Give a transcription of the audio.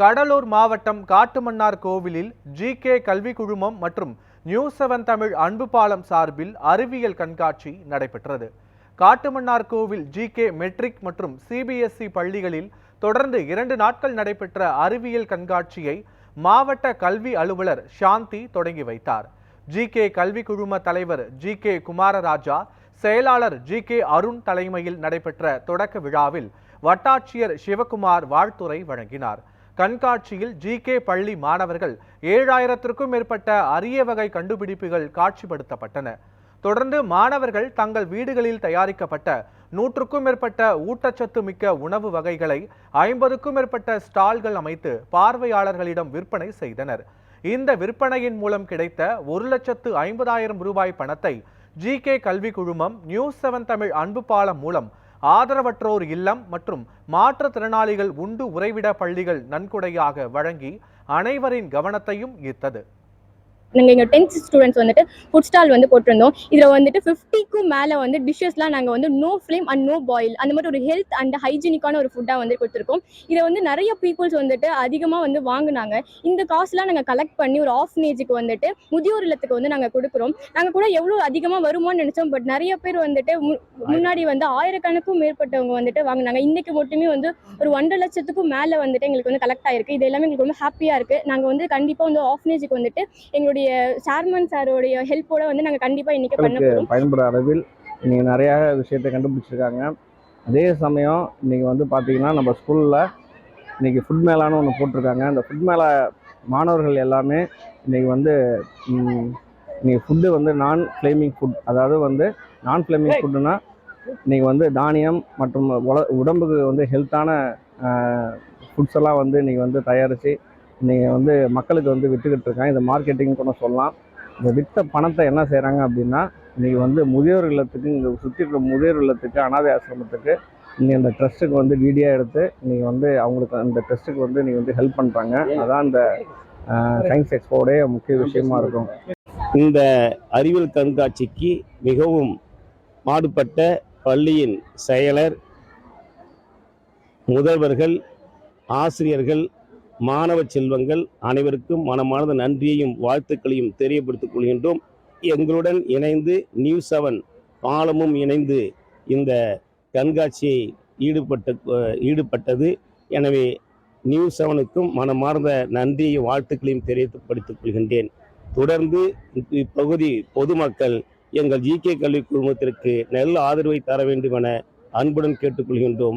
கடலூர் மாவட்டம் காட்டுமன்னார் கோவிலில் G K கல்வி குழுமம் மற்றும் நியூ செவன் தமிழ் அன்பு பாலம் சார்பில் அறிவியல் கண்காட்சி நடைபெற்றது. Kattumannar Koil G K matric மற்றும் சிபிஎஸ்இ பள்ளிகளில் தொடர்ந்து இரண்டு நாட்கள் நடைபெற்ற அறிவியல் கண்காட்சியை மாவட்ட கல்வி அலுவலர் சாந்தி தொடங்கி வைத்தார். ஜி கே கல்வி குழும தலைவர் ஜி கே குமாரராஜா செயலாளர் ஜி கே அருண் தலைமையில் நடைபெற்ற தொடக்க விழாவில் வட்டாட்சியர் சிவகுமார் வாழ்த்துரை வழங்கினார். கண்காட்சியில் ஜி கே பள்ளி மாணவர்கள் ஏழாயிரத்திற்கும் மேற்பட்ட அரிய வகை கண்டுபிடிப்புகள் காட்சிப்படுத்தப்பட்டன. தொடர்ந்து மாணவர்கள் தங்கள் வீடுகளில் தயாரிக்கப்பட்ட நூற்றுக்கும் மேற்பட்ட ஊட்டச்சத்து மிக்க உணவு வகைகளை ஐம்பதுக்கும் மேற்பட்ட ஸ்டால்கள் அமைத்து பார்வையாளர்களிடம் விற்பனை செய்தனர். இந்த விற்பனையின் மூலம் கிடைத்த ஒரு லட்சத்து ஐம்பதாயிரம் ரூபாய் பணத்தை ஜி கே கல்வி குழுமம் நியூஸ் செவன் தமிழ் அன்பு பாலம் மூலம் ஆதரவற்றோர் இல்லம் மற்றும் மாற்றுத்திறனாளிகள் உண்டு உறைவிட பள்ளிகள் நன்கொடையாக வழங்கி அனைவரின் கவனத்தையும் ஈர்த்தது. நாங்கள் எங்கள் டென்த் ஸ்டூடெண்ட்ஸ் வந்துட்டு ஃபுட் ஸ்டால் வந்து போட்டிருந்தோம். இதில் வந்துட்டு ஃபிஃப்டிக்கும் மேலே வந்து டிஷ்ஷஸ்லாம் நாங்கள் வந்து no flame and no boil அந்த மாதிரி ஒரு ஹெல்த் அண்ட் ஹைஜீனிக்கான ஒரு ஃபுட்டாக வந்து கொடுத்துருக்கோம். இதை வந்து நிறைய பீப்புள்ஸ் வந்துட்டு அதிகமாக வந்து வாங்கினாங்க. இந்த காசுலாம் நாங்கள் கலெக்ட் பண்ணி ஒரு ஆஃப்னேஜுக்கு வந்துட்டு முதியோர் இல்லத்துக்கு வந்து நாங்கள் கொடுக்குறோம். நாங்கள் கூட எவ்வளோ அதிகமாக வருமானு நினச்சோம் பட் நிறைய பேர் வந்துட்டு மு- முன்னாடி வந்து ஆயிரக்கணக்கும் மேற்பட்டவங்க வந்துட்டு வாங்கினாங்க. இன்றைக்கி மட்டுமே வந்து ஒரு ஒன்றரை லட்சத்துக்கும் மேலே வந்துட்டு எங்களுக்கு வந்து கலெக்ட் ஆயிருக்கு. இது எல்லாமே எங்களுக்கு ரொம்ப ஹாப்பியாக இருக்குது நாங்கள் வந்து கண்டிப்பாக வந்து ஆஃப்னேஜுக்கு வந்துட்டு எங்களுடைய சேர்மன் சாரோடைய ஹெல்ப்போட வந்து நாங்கள் கண்டிப்பாக இன்னைக்கு பண்ண போகிறோம் பயன்படுற அளவில் இன்னைக்கு நிறையா விஷயத்தை கண்டுபிடிச்சிருக்காங்க. அதே சமயம் இன்னைக்கு வந்து பார்த்தீங்கன்னா நம்ம ஸ்கூலில் இன்னைக்கு ஃபுட் மேலான்னு ஒன்று போட்டிருக்காங்க. அந்த ஃபுட் மேலா மாணவர்கள் எல்லாமே இன்னைக்கு வந்து ம், இன்னைக்கு ஃபுட்டு வந்து நான் ஃப்ளேமிங் ஃபுட் அதாவது வந்து நான் ஃப்ளேமிங் ஃபுட்டுனா இன்னைக்கு வந்து தானியம் மற்றும் உடம்புக்கு வந்து ஹெல்த்தான ஃபுட்ஸ் எல்லாம் வந்து இன்னைக்கு வந்து தயாரித்து இன்னைக்கு வந்து மக்களுக்கு வந்து விற்றுக்கிட்டு இருக்காங்க. இந்த மார்க்கெட்டிங் கூட சொல்லலாம். இந்த விற்ற பணத்தை என்ன செய்கிறாங்க அப்படின்னா இன்றைக்கி வந்து முதியோர் இல்லத்துக்கு இங்கே சுற்றி இருக்கிற முதியோர் இல்லத்துக்கு அனாதை ஆசிரமத்துக்கு நீங்கள் அந்த ட்ரஸ்ட்டுக்கு வந்து வீடியோ எடுத்து நீங்கள் வந்து அவங்களுக்கு அந்த ட்ரஸ்ட்டுக்கு வந்து நீங்கள் வந்து ஹெல்ப் பண்ணுறாங்க அதான் இந்த சயின்ஸ் எக்ஸ்போடைய முக்கிய விஷயமா இருக்கும். இந்த அறிவியல் கண்காட்சிக்கு மிகவும் மாடுபட்ட பள்ளியின் செயலர் முதல்வர்கள் ஆசிரியர்கள் மாணவ செல்வங்கள் அனைவருக்கும் மனமார்ந்த நன்றியையும் வாழ்த்துக்களையும் தெரியப்படுத்திக் கொள்கின்றோம். எங்களுடன் இணைந்து நியூஸ் செவன் பாலமும் இணைந்து இந்த கண்காட்சியை ஈடுபட்ட ஈடுபட்டது. எனவே நியூஸ் செவனுக்கும் மனமார்ந்த நன்றியையும் வாழ்த்துக்களையும் தெரியப்படுத்திக் கொள்கின்றேன். தொடர்ந்து இப்பகுதி பொதுமக்கள் எங்கள் ஜிகே கல்வி குழுமத்திற்கு நல்ல ஆதரவை தர வேண்டும் என அன்புடன் கேட்டுக்கொள்கின்றோம்